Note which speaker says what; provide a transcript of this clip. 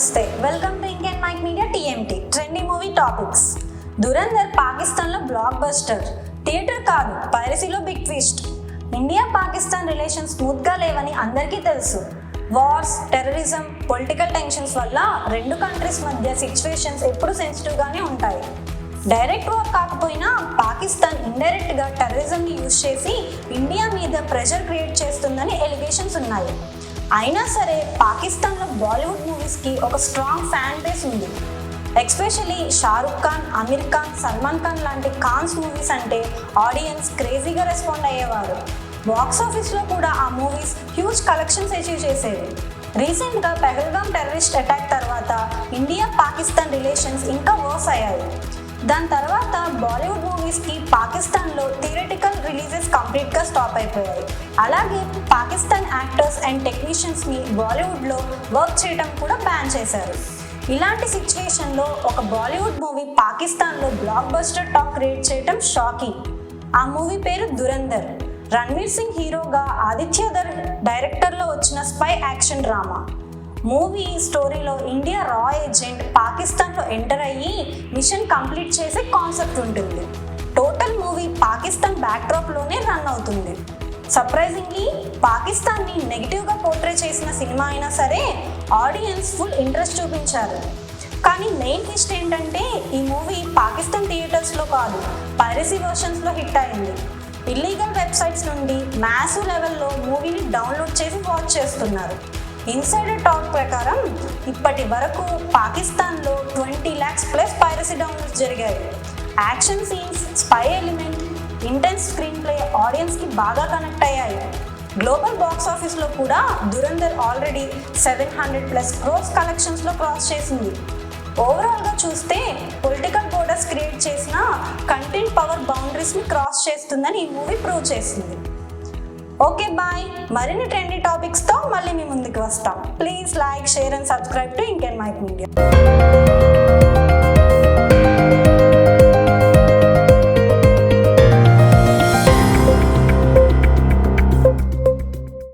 Speaker 1: నమస్తే. Welcome to Indian mic media T M T trending movie topics Dhurandhar పాకిస్తాన్లో block buster theatre కాదు పైరసీలో big twist India Pakistan relation స్మూత్గా లేవని అందరికీ తెలుసు. వార్స్ టెర్రరిజం పొలిటికల్ టెన్షన్స్ వల్ల రెండు కంట్రీస్ మధ్య సిచ్యువేషన్స్ ఎప్పుడు సెన్సిటివ్గానే ఉంటాయి. డైరెక్ట్ వార్ కాకపోయినా పాకిస్తాన్ ఇండైరెక్ట్గా టెర్రరిజంని యూజ్ చేసి ఇండియా మీద ప్రెషర్ క్రియేట్ చేస్తుందని ఎలిగేషన్స్ ఉన్నాయి. అయినా సరే పాకిస్తాన్లో బాలీవుడ్ మూవీస్కి ఒక స్ట్రాంగ్ ఫ్యాన్ బేస్ ఉంది. ఎక్స్పెషలీ షారుఖ్ ఖాన్ అమీర్ ఖాన్ సల్మాన్ ఖాన్ లాంటి ఖాన్స్ మూవీస్ అంటే ఆడియన్స్ క్రేజీగా రెస్పాండ్ అయ్యేవారు. బాక్స్ ఆఫీస్లో కూడా ఆ మూవీస్ హ్యూజ్ కలెక్షన్స్ అచీవ్ చేసేవి. రీసెంట్గా పెహల్గామ్ టెర్రరిస్ట్ అటాక్ తర్వాత ఇండియా పాకిస్తాన్ రిలేషన్స్ ఇంకా వర్స్ అయ్యాయి. దాని తర్వాత బాలీవుడ్ మూవీస్కి పాకిస్తాన్లో థియరటికల్ రిలీజెస్ కంప్లీట్గా స్టాప్ అయిపోయాయి. అలాగే పాకిస్తాన్ యాక్టర్స్ అండ్ టెక్నీషియన్స్ని బాలీవుడ్లో వర్క్ చేయడం కూడా బ్యాన్ చేశారు. ఇలాంటి సిచ్యువేషన్లో ఒక బాలీవుడ్ మూవీ పాకిస్తాన్లో బ్లాక్ బస్టర్ టాక్ క్రియేట్ చేయడం షాకింగ్ ఆ మూవీ పేరు దురంధర్. రణ్వీర్ సింగ్ హీరోగా ఆదిత్య ధర్ డైరెక్టర్లో వచ్చిన స్పై యాక్షన్ డ్రామా మూవీ స్టోరీలో ఇండియా రా ఏజెంట్ పాకిస్తాన్లో ఎంటర్ అయ్యి మిషన్ కంప్లీట్ చేసే కాన్సెప్ట్ ఉంటుంది. టోటల్ మూవీ పాకిస్తాన్ బ్యాక్డ్రాప్లోనే రన్ అవుతుంది. సర్ప్రైజింగ్లీ పాకిస్తాన్ని నెగిటివ్గా పోర్ట్రే చేసిన సినిమా అయినా సరే ఆడియన్స్ ఫుల్ ఇంట్రెస్ట్ చూపించారు. కానీ మెయిన్ ట్విస్ట్ ఏంటంటే ఈ మూవీ పాకిస్తాన్ థియేటర్స్లో కాదు పైరసీ వర్షన్స్లో హిట్ అయింది. ఇల్లీగల్ వెబ్సైట్స్ నుండి మ్యాసివ్ లెవెల్లో మూవీని డౌన్లోడ్ చేసి వాచ్ చేస్తున్నారు. ఇన్సైడర్ టాక్ ప్రకారం ఇప్పటి వరకు పాకిస్తాన్లో twenty lakhs plus piracy downloads జరిగాయి. Action scenes spy element intense screen play ఆడియన్స్కి బాగా కనెక్ట్ అయ్యాయి. గ్లోబల్ బాక్స్ ఆఫీస్లో కూడా Dhurandhar already seven hundred plus crores కలెక్షన్స్లో క్రాస్ చేసింది. ఓవరాల్గా చూస్తే పొలిటికల్ బోర్డర్స్ క్రియేట్ చేసిన కంటెంట్ పవర్ బౌండరీస్ని క్రాస్ చేస్తుందని ఈ మూవీ ప్రూవ్ చేసింది. Okay bye. మరిన్ని ట్రెండీ టాపిక్స్తో మళ్ళీ మీ ముందుకు వస్తాం. Please like share and subscribe to ఇంకెన్ mic media